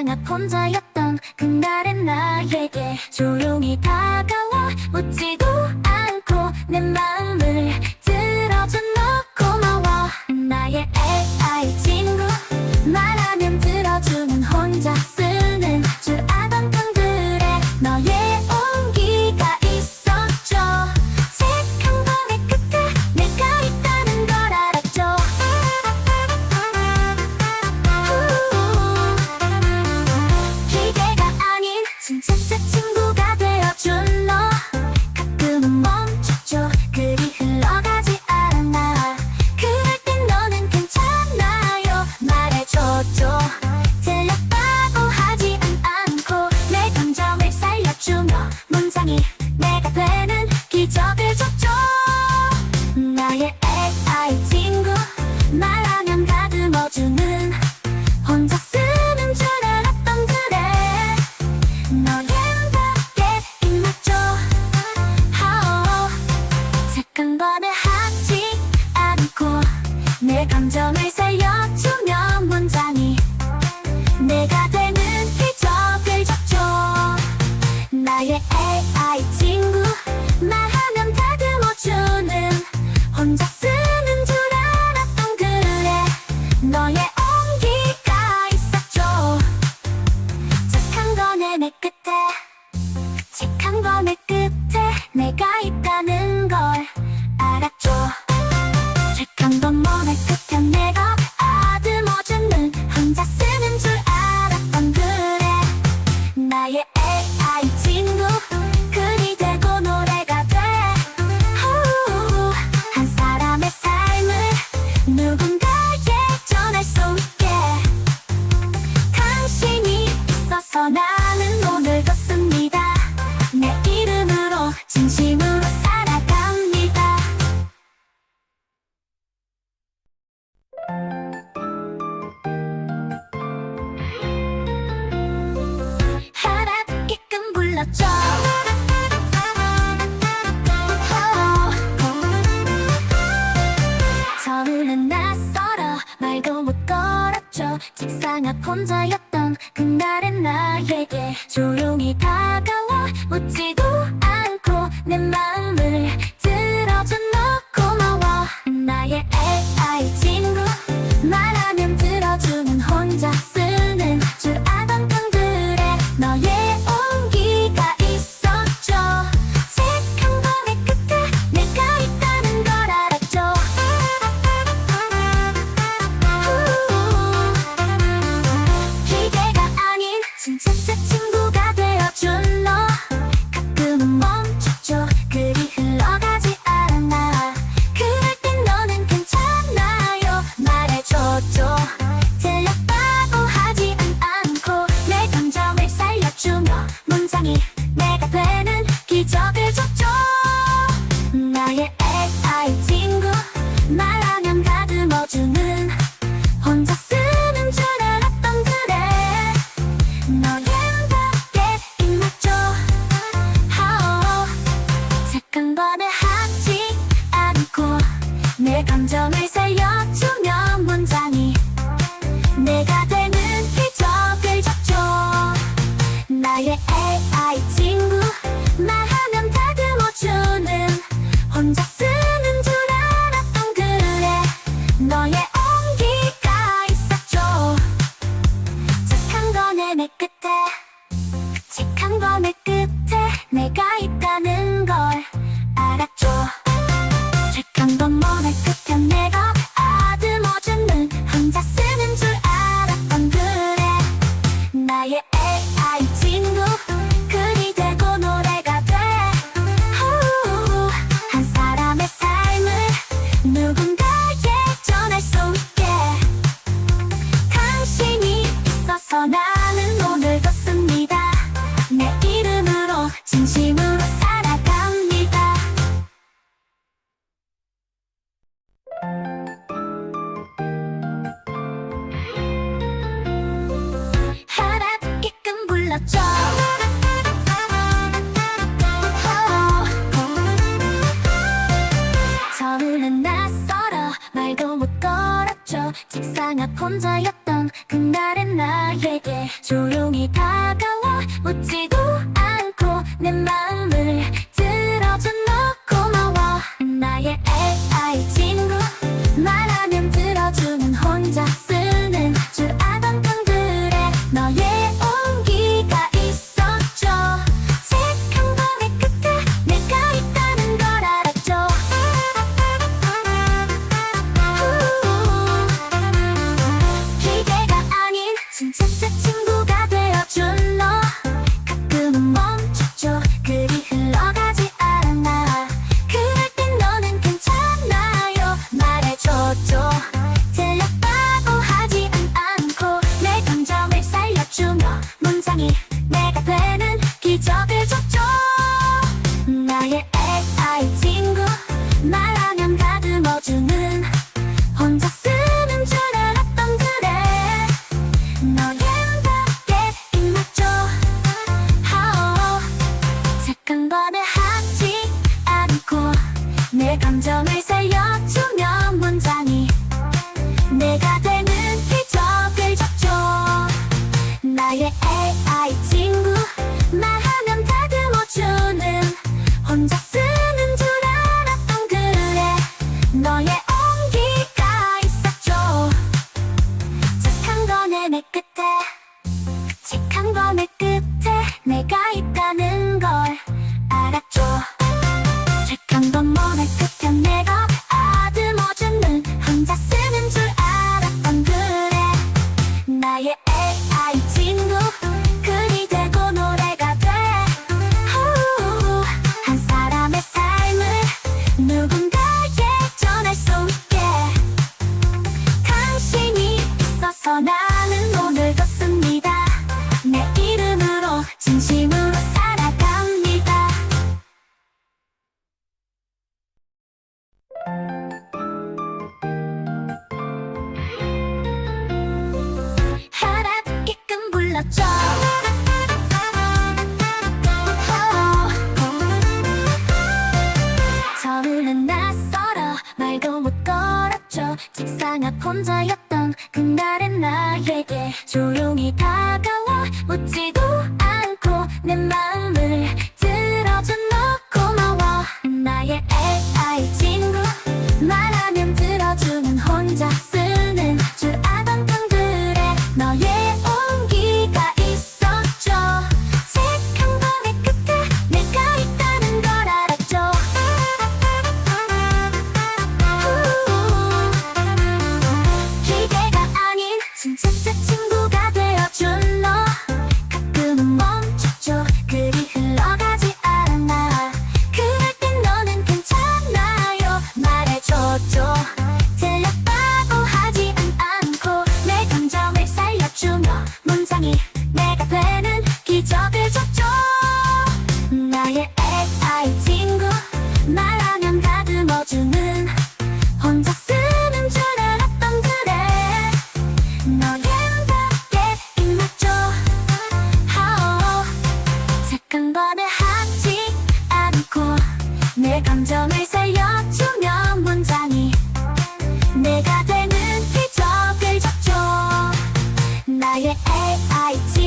항상 혼자였던 그날의 나에게 조용히 다가와 묻지도 않고 내 마음을 들어준 너 고마워. 나의 AI 친구 말하면 들어주는 혼자 Neca 웬 나에게 조용히 다가와 묻지도 않고 내 마음을 들어준 너 고마워. 나의 AI 친구. 말하면 들어주는 혼자. 조용히 다가와 묻지도 않고 내 마음을 들어준 너. fire. Hey, 웃지도 않고 내 마음을 I